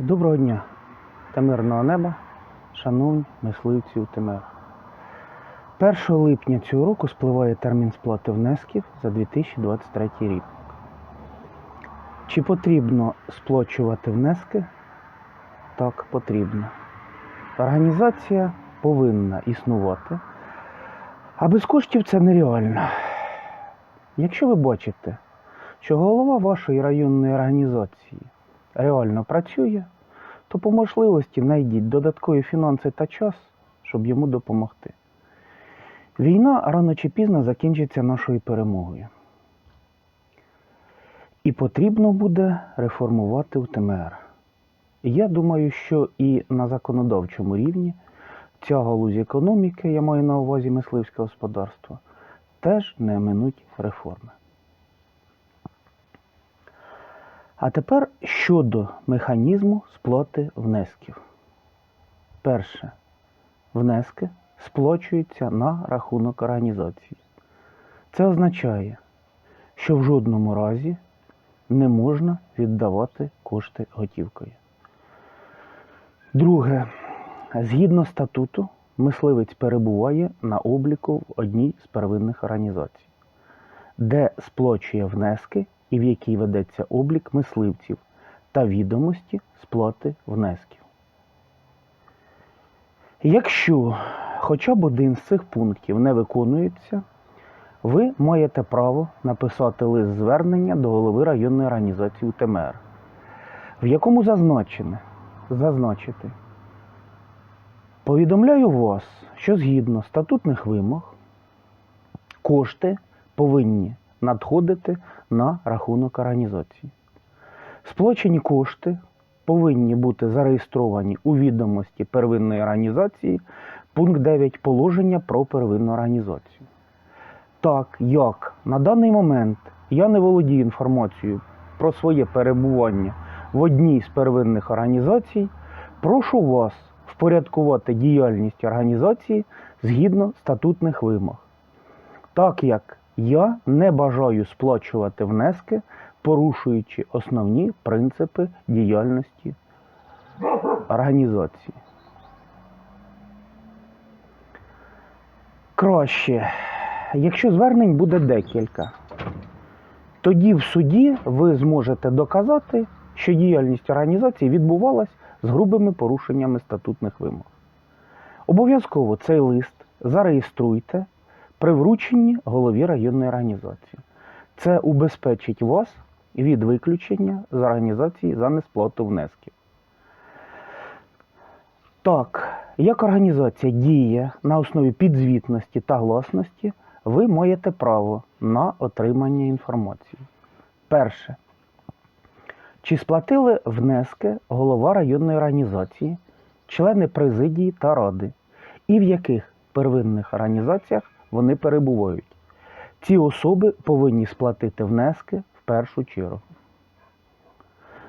Доброго дня та мирного неба, шановні мисливці УТМР. 1 липня цього року спливає термін сплати внесків за 2023 рік. Чи потрібно сплачувати внески? Так, потрібно. Організація повинна існувати, а без коштів це нереально. Якщо ви бачите, що голова вашої районної організації реально працює, то по можливості знайдіть додаткові фінанси та час, щоб йому допомогти. Війна рано чи пізно закінчиться нашою перемогою. І потрібно буде реформувати УТМР. Я думаю, що і на законодавчому рівні ця галузь економіки, я маю на увазі мисливське господарство, теж не минуть реформи. А тепер щодо механізму сплати внесків. Перше. Внески сплачуються на рахунок організації. Це означає, що в жодному разі не можна віддавати кошти готівкою. Друге. Згідно статуту, мисливець перебуває на обліку в одній з первинних організацій, де сплачує внески і в якій ведеться облік мисливців та відомості сплати внесків. Якщо хоча б один з цих пунктів не виконується, ви маєте право написати лист звернення до голови районної організації УТМР, в якому зазначене зазначити. Повідомляю вас, що згідно статутних вимог кошти повинні надходити на рахунок організації. Сплачені кошти повинні бути зареєстровані у відомості первинної організації, пункт 9 положення про первинну організацію. Так як на даний момент я не володію інформацією про своє перебування в одній з первинних організацій, прошу вас впорядкувати діяльність організації згідно статутних вимог. Так як я не бажаю сплачувати внески, порушуючи основні принципи діяльності організації. Краще, якщо звернень буде декілька, тоді в суді ви зможете доказати, що діяльність організації відбувалась з грубими порушеннями статутних вимог. Обов'язково цей лист зареєструйте при врученні голові районної організації. Це убезпечить вас від виключення з організації за несплату внесків. Так, як організація діє на основі підзвітності та гласності, ви маєте право на отримання інформації. Перше. Чи сплатили внески голова районної організації, члени президії та ради, і в яких первинних організаціях вони перебувають? Ці особи повинні сплатити внески в першу чергу.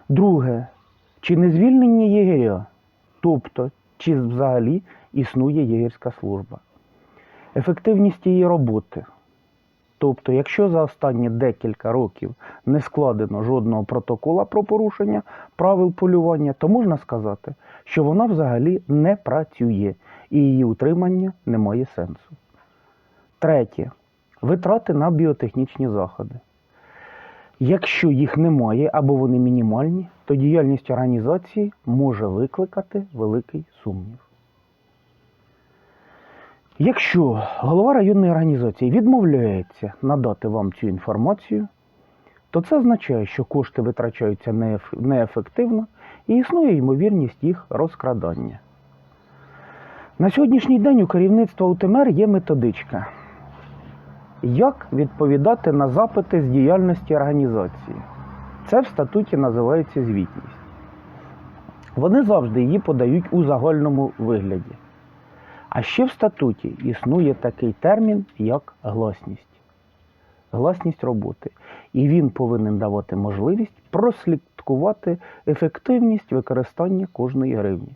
Друге, чи не звільнені єгеря, тобто, чи взагалі існує єгерська служба? Ефективність її роботи. Тобто, якщо за останні декілька років не складено жодного протокола про порушення правил полювання, то можна сказати, що вона взагалі не працює і її утримання не має сенсу. Третє. Витрати на біотехнічні заходи. Якщо їх немає або вони мінімальні, то діяльність організації може викликати великий сумнів. Якщо голова районної організації відмовляється надати вам цю інформацію, то це означає, що кошти витрачаються неефективно і існує ймовірність їх розкрадання. На сьогоднішній день у керівництва УТМР є методичка, як відповідати на запити з діяльності організації. Це в статуті називається звітність. Вони завжди її подають у загальному вигляді. А ще в статуті існує такий термін, як гласність. Гласність роботи. І він повинен давати можливість прослідкувати ефективність використання кожної гривні.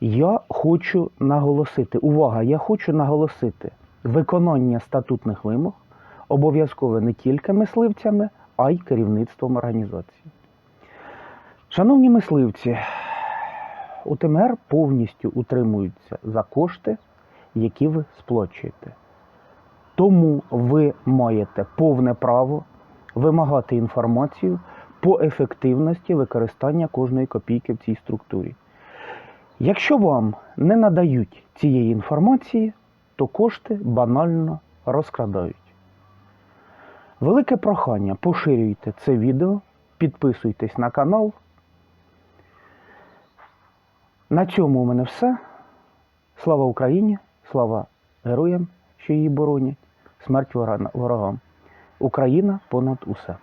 Я хочу наголосити, увага, я хочу наголосити, виконання статутних вимог обов'язкове не тільки мисливцями, а й керівництвом організації. Шановні мисливці, УТМР повністю утримуються за кошти, які ви сплачуєте. Тому ви маєте повне право вимагати інформацію по ефективності використання кожної копійки в цій структурі. Якщо вам не надають цієї інформації, то кошти банально розкрадають. Велике прохання, поширюйте це відео, підписуйтесь на канал. На цьому у мене все. Слава Україні, слава героям, що її боронять, смерть ворогам. Україна понад усе.